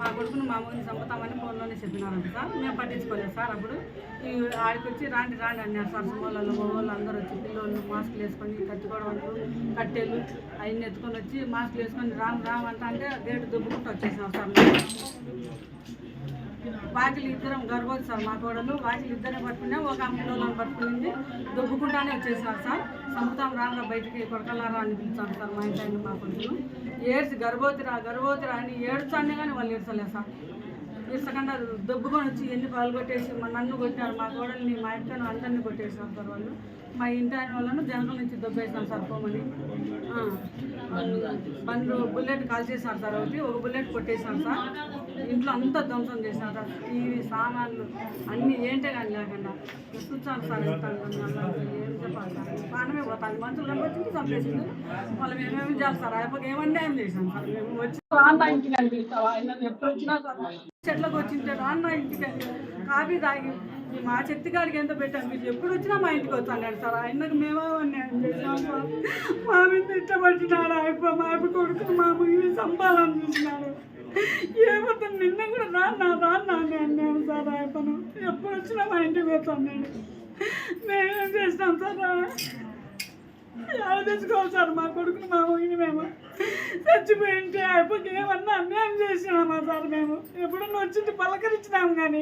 మా కొడుకుని మా అమ్మని చంపుతామని ఫోన్లోనే చెప్పినారంట సార్. మేము పట్టించుకోలేదు సార్ అప్పుడు. ఈ ఆడికి వచ్చి రాండి రాండి అన్నారు సార్. సుమోళ్ళు మగవాళ్ళు అందరూ వచ్చి పిల్లలు మాస్కులు వేసుకొని కట్టుకోవడం కట్టెలు అవన్నీ ఎత్తుకొని వచ్చి మాస్కులు వేసుకొని రామ్ రామ్ అంటే గేటు దుబ్బుకుంటూ వచ్చేసినాం సార్ వాకిలు ఇద్దరం గర్భవతి సార్ మా కోడలు వాకిలు ఇద్దరే పట్టుకున్నాం ఒక ఆమె పట్టుకునింది. దుబ్బుకుంటానే వచ్చేసారు సార్. సముద్రం రాగా బయటికి కొడకలారా అని పిలిచారు సార్ మా ఇంటి మా కొడుకును ఏడ్చి గర్భవతి రా గర్భవతి రా అని ఏడ్చానే కానీ వాళ్ళు ఏడ్చలేదు సార్. ఇసకుండా దొబ్బుకొని వచ్చి ఎన్ని పాలు కొట్టేసి మా నన్ను కొట్టారు మా గోడల్ని మా ఇంటిని అందరినీ కొట్టేసారు సార్ వాళ్ళు. మా ఇంటి ఆయన వాళ్ళను జనరల్ నుంచి దొబ్బేసాం సార్ పోమని బండ్లు బుల్లెట్ కాల్ చేశారు సార్ ఒకటి ఒక బుల్లెట్ కొట్టేశాం సార్. ఇంట్లో అంతా ధ్వంసం చేశారు సార్. టీవీ సామాన్లు అన్నీ ఏంటే కానీ లేకుండా. చూసాను సార్ ఏం చెప్పాలి సార్. ప్రాణమే పోతాను మనుషులు కనిపించింది చంపేసింది. వాళ్ళు మేమేమి చేస్తారు అయిపోయి ఏమంటే ఏం చేసాం సార్? మేము వచ్చి రాన్న ఇంటికి అనిపిస్తావా ఆయన ఎప్పుడు వచ్చినా చెట్లకు వచ్చింటే రాన్న ఇంటికి కాఫీ తాగి మా చెత్తి కాడికి ఎంత పెట్టాను మీరు ఎప్పుడు వచ్చినా మా ఇంటికి వచ్చాను సార్ ఆయనకు మేమో అన్యాయం మా మీద ఇష్టపడుతున్నాడు అయిపో మా అయిపో కొడుకు మా ముగిలి చంపాలని చూసినాడు ఏమవుతా నిన్న కూడా రాన్న రాన్న అని అన్నాను సార్ అయిపోను ఎప్పుడు వచ్చినా మా ఇంటికి వచ్చాను నేను మేమేం చేసినాం సార్ ఎలా తెచ్చుకోవాలి సార్ మా కొడుకుని మా చచ్చిపోయింటే అయిపోయి ఏమన్నా అన్యాయం చేసినామా సార్ మేము? ఎప్పుడన్నా వచ్చింది పలకరించినాం కానీ.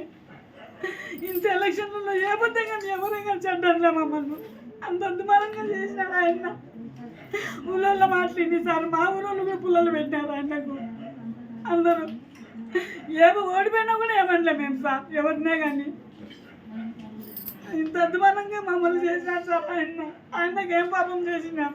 ఇంత ఎలక్షన్లలో ఏ బద్దంగా ఎవరైనా చెడ్డలే మమ్మల్ని? అంత అద్దుమానంగా చేసినాడు ఆయన. ఊళ్ళో మాట్లాడింది సార్ మా ఊళ్ళో కూడా పుల్లలు పెట్టారు ఆయనకు. అందరూ. ఏమో ఓడిపోయినా కూడా ఏమనలే మేము సార్ ఎవరినే కానీ. ఇంత అద్భుతంగా మమ్మల్ని చేసినారు సార్ ఆయన. ఆయనకి ఏం పాపం చేసినాం.